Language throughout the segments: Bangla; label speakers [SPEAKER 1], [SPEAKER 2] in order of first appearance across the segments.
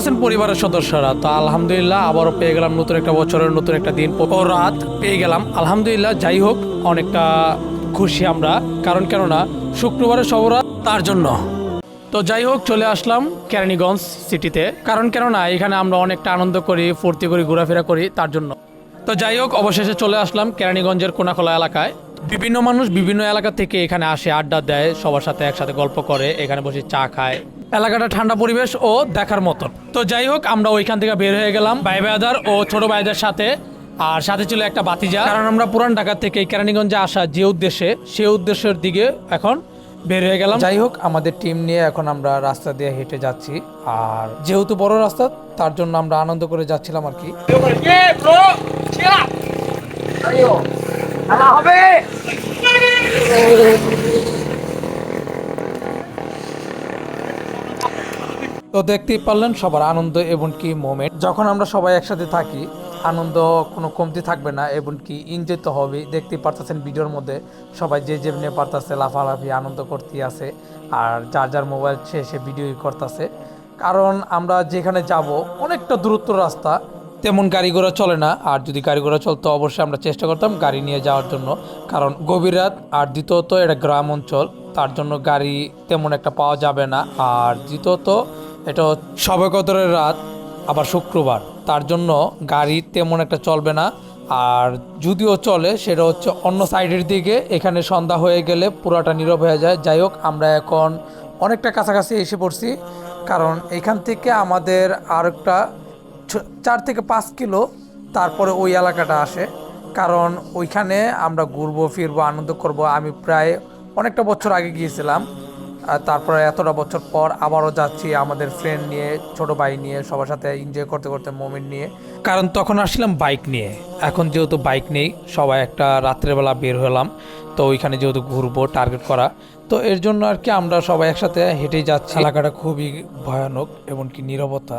[SPEAKER 1] আছেন পরিবারের সদস্যরা। তো আলহামদুলিল্লাহ আবারও পেয়ে গেলাম নতুন একটা বছরের নতুন একটা দিন। রাত পেয়ে গেলাম। আলহামদুলিল্লাহ যাই হোক, অনেকটা খুশি আমরা। কারণ কেননা, শুক্রবারের সবরাত তার জন্য। তো যাই হোক, চলে আসলাম কেরানীগঞ্জ সিটিতে। কারণ কেননা, এখানে আমরা অনেকটা আনন্দ করি, ফুর্তি করি, ঘোরাফেরা করি তার জন্য। তো যাই হোক, অবশেষে চলে আসলাম কেরানীগঞ্জের কোনাখোলা এলাকায়। বিভিন্ন মানুষ বিভিন্ন এলাকা থেকে এখানে আসে আড্ডা দেয় সবার সাথে একসাথে গল্প করে এখানে বসে চা খায়। এলাকাটা ঠান্ডা পরিবেশ ও দেখার মতন তো যাই হোক আমরা ওইখান থেকে বের হয়ে গেলাম ভাই ভাইদার ও ছোট ভাইদের সাথে। আর সাথে ছিল একটা বাতিজা কারণ আমরা পুরান ঢাকা থেকে এই কেরানীগঞ্জে আসা যে উদ্দেশ্যে সে উদ্দেশ্যের দিকে এখন বের হয়ে গেলাম। যাই হোক আমাদের টিম নিয়ে এখন আমরা রাস্তা দিয়ে হেঁটে যাচ্ছি। আর যেহেতু বড় রাস্তা তার জন্য আমরা আনন্দ করে যাচ্ছিলাম আর কি। তো দেখতেই পারলেন সবার আনন্দ এবং কি মোমেন্ট যখন আমরা সবাই একসাথে থাকি, আনন্দ কোনো কমতি থাকবে না এবং কি এনজয় তো হবে দেখতেই পারতেছেন ভিডিওর মধ্যে সবাই যে যে নিয়ে পারতেছে, লাফালাফি, আনন্দ করতে আছে আর যার যার মোবাইল সে সে ভিডিওই করতেছে। কারণ আমরা যেখানে যাব, অনেকটা দূরত্ব রাস্তা তেমন গাড়ি ঘোড়া চলে না। আর যদি গাড়ি ঘোড়া চলতো, অবশ্যই আমরা চেষ্টা করতাম গাড়ি নিয়ে যাওয়ার জন্য। কারণ গভীর রাত, আর দ্বিতীয়ত এটা গ্রাম অঞ্চল, তার জন্য গাড়ি তেমন একটা পাওয়া যাবে না। আর দ্বিতীয়ত, এটা সবে কদরের রাত, আবার শুক্রবার, তার জন্য গাড়ি তেমন একটা চলবে না। আর যদিও চলে, সেটা হচ্ছে অন্য সাইডের দিকে, এখানে সন্ধ্যা হয়ে গেলে পুরাটা নীরব হয়ে যায়। যাই হোক, আমরা এখন অনেকটা কাছাকাছি এসে পড়ছি, কারণ এখান থেকে আমাদের আর একটা চার থেকে পাঁচ কিলো তারপরে ওই এলাকাটা আসে। কারণ ওইখানে আমরা ঘুরবো, ফিরবো, আনন্দ করব। আমি প্রায় অনেকটা বছর আগে গিয়েছিলাম। তারপরে এতটা বছর পর আবারও যাচ্ছি আমাদের ফ্রেন্ড নিয়ে, ছোট ভাই নিয়ে, সবার সাথে এনজয় করতে করতে মোমেন্ট নিয়ে। কারণ তখন আসলাম বাইক নিয়ে। এখন যেহেতু বাইক নেই, সবাই একটা রাত্রেবেলা বের হলাম। তো ওইখানে যেহেতু ঘুরবো টার্গেট করা। তো এর জন্য আর কি আমরা সবাই একসাথে হেঁটেই যাচ্ছি। এলাকাটা খুবই ভয়ানক, এমনকি নীরবতা।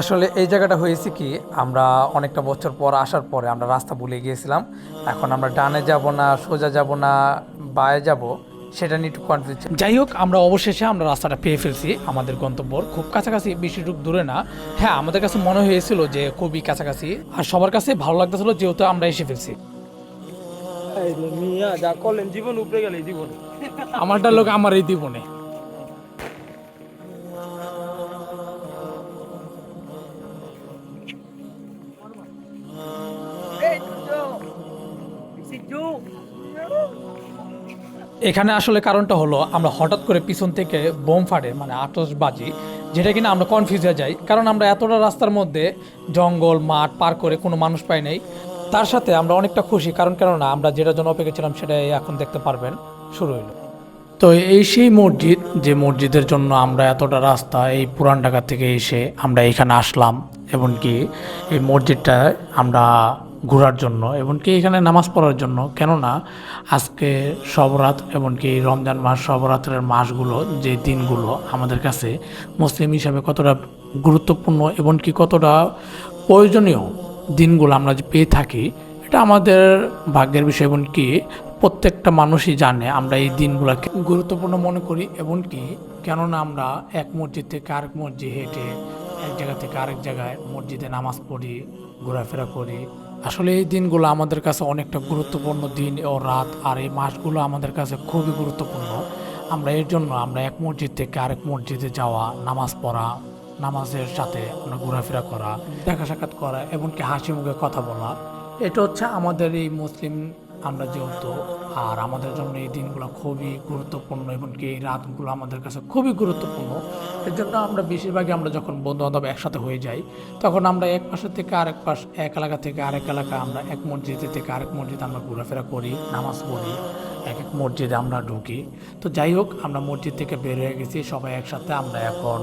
[SPEAKER 1] আসলে এই জায়গাটা হয়েছে কি আমরা অনেকটা বছর পর আসার পরে আমরা রাস্তা ভুলে গিয়েছিলাম। এখন আমরা ডানে যাব না সোজা যাব না বায়ে যাব সেটা নিয়ে একটু কনফিউজ যাই হোক আমরা অবশেষে আমরা রাস্তাটা পেয়ে ফেলছি। আমাদের গন্তব্যর খুব কাছাকাছি বেশি দূর দূরে না। হ্যাঁ আমাদের কাছে মনে হয়েছিল যে খুবই কাছাকাছি আর সবার কাছে ভালো লাগতেছিল যেহেতু আমরা এসে ফেলছি।
[SPEAKER 2] এই রে মিয়া যা করলেন জীবন উপরে গেলে জীবন।
[SPEAKER 1] আমারটা লোক আমার এই জীবনে। এখানে আসলে কারণটা হলো, আমরা হঠাৎ করে পিছন থেকে বোম ফাটে মানে আতসবাজি যেটা কিনা আমরা কনফিউজ হয়ে যাই, কারণ আমরা এতটা রাস্তার মধ্যে জঙ্গল, মাঠ পার করে কোনো মানুষ পাই নাই। তার সাথে আমরা অনেকটা খুশি, কারণ কেননা আমরা যেটা জন্য অপেক্ষা ছিলাম সেটাই এখন দেখতে পারবেন, শুরু হইল। তো এই সেই মসজিদ, যে মসজিদের জন্য আমরা এতটা রাস্তা, এই পুরান ঢাকা থেকে এসে আমরা এখানে আসলাম এমনকি এই মসজিদটায় আমরা ঘোরার জন্য এমনকি এখানে নামাজ পড়ার জন্য। কেননা আজকে সবরাত এমনকি রমজান মাস সবরাত্রের মাসগুলো, যে দিনগুলো আমাদের কাছে মুসলিম হিসাবে কতটা গুরুত্বপূর্ণ এমনকি কতটা প্রয়োজনীয় দিনগুলো আমরা যে পেয়ে থাকি, এটা আমাদের ভাগ্যের বিষয়। এমনকি প্রত্যেকটা মানুষই জানে আমরা এই দিনগুলোকে গুরুত্বপূর্ণ মনে করি এমনকি কেননা আমরা এক মসজিদ থেকে আরেক মসজিদ হেঁটে এক জায়গা থেকে আরেক জায়গায় মসজিদে নামাজ পড়ি ঘোরাফেরা করি। আসলে এই দিনগুলো আমাদের কাছে অনেকটা গুরুত্বপূর্ণ দিন ও রাত, আর এই মাসগুলো আমাদের কাছে খুবই গুরুত্বপূর্ণ। আমরা এর জন্য আমরা এক মসজিদ থেকে আরেক মসজিদে যাওয়া, নামাজ পড়া, নামাজের সাথে আমরা ঘোরাফেরা করা, দেখা সাক্ষাৎ করা, এমনকি হাসি মুখে কথা বলা। এটা হচ্ছে আমাদের এই মুসলিম আমরা যেহেতু, আর আমাদের জন্য এই দিনগুলো খুবই গুরুত্বপূর্ণ, এমনকি এই রাতগুলো আমাদের কাছে খুবই গুরুত্বপূর্ণ। এর জন্য আমরা বেশিরভাগই আমরা যখন বন্ধু বান্ধব একসাথে হয়ে যাই, তখন আমরা এক পাশের থেকে আরেক পাশ, এক এলাকা থেকে আরেক এলাকা আমরা এক মসজিদে থেকে আরেক মসজিদে আমরা ঘোরাফেরা করি, নামাজ পড়ি, এক এক মসজিদে আমরা ঢুকি। তো যাই হোক, আমরা মসজিদ থেকে বের হয়ে গেছি, সবাই একসাথে আমরা এখন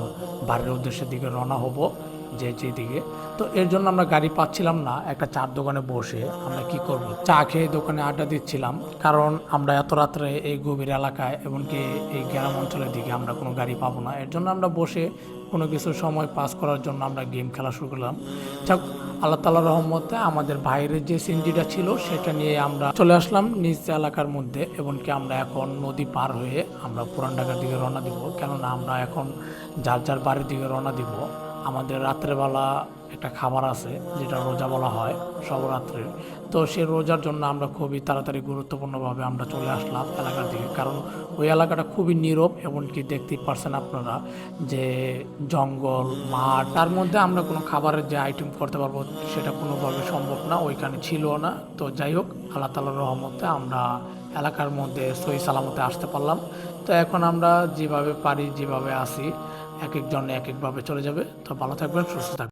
[SPEAKER 1] বাড়ির উদ্দেশ্যের দিকে রওনা হব। যে যেদিকে তো এর জন্য আমরা গাড়ি পাচ্ছিলাম না একটা চার দোকানে বসে। আমরা কি করব? চা খেয়ে দোকানে আড্ডা দিচ্ছিলাম। কারণ আমরা এত রাত্রে এই গভীর এলাকায় এমনকি এই গ্রাম অঞ্চলের দিকে আমরা কোনো গাড়ি পাবো না। এর জন্য আমরা বসে কোনো কিছু সময় পাস করার জন্য আমরা গেম খেলা শুরু করলাম। যাক, আল্লাহ তালার রহমতে আমাদের বাইরের যে সিনজিটা ছিল সেটা নিয়ে আমরা চলে আসলাম নিজ এলাকার মধ্যে। এমনকি আমরা এখন নদী পার হয়ে আমরা পুরান ঢাকার দিকে রওনা দিব। কেননা আমরা এখন যার যার বাড়ির দিকে রওনা দিব। আমাদের রাত্রেবেলা একটা খাবার আছে, যেটা রোজা বলা হয় সবরাত্রের তো সেই রোজার জন্য আমরা খুবই তাড়াতাড়ি গুরুত্বপূর্ণভাবে আমরা চলে আসলাম এলাকার দিকে। কারণ ওই এলাকাটা খুবই নীরব, এমনকি দেখতেই পারছেন আপনারা যে জঙ্গল, মাঠ, তার মধ্যে আমরা কোনো খাবারের যে আইটেম করতে পারব সেটা কোনোভাবে সম্ভব না, ওইখানে ছিল না। তো যাই হোক, আল্লাহ তালার রহমতে আমরা এলাকার মধ্যে সহি সালামতে আসতে পারলাম। তো এখন আমরা যেভাবে পারি যেভাবে আসি এক একজন এক একভাবে চলে যাবে। তো ভালো থাকবেন সুস্থ থাকবেন।